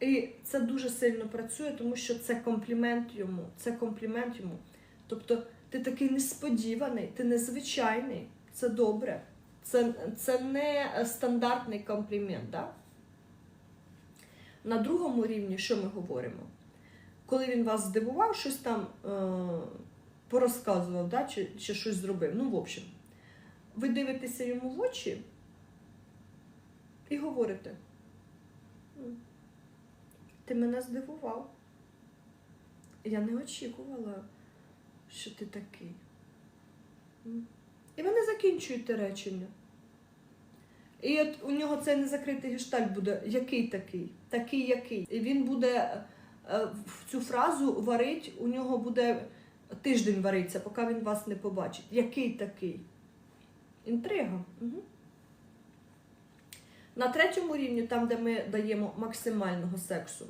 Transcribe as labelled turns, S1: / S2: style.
S1: І це дуже сильно працює, тому що це комплімент йому. Це комплімент йому. Тобто ти такий несподіваний, ти незвичайний, це добре. Це, це не стандартний комплімент. Да? На другому рівні, що ми говоримо? Коли він вас здивував, щось там е, порозказував, да? чи, чи щось зробив. Ну, в общем, ви дивитеся йому в очі і говорите. «М, Ти мене здивував. Я не очікувала, що ти такий. І ви не закінчуєте речення. І от у нього цей незакритий гештальт буде який такий, такий який. І він буде е, в цю фразу варить, у нього буде тиждень вариться, поки він вас не побачить. Який такий? Інтрига. Угу. На третьому рівні, там, де ми даємо максимального сексу,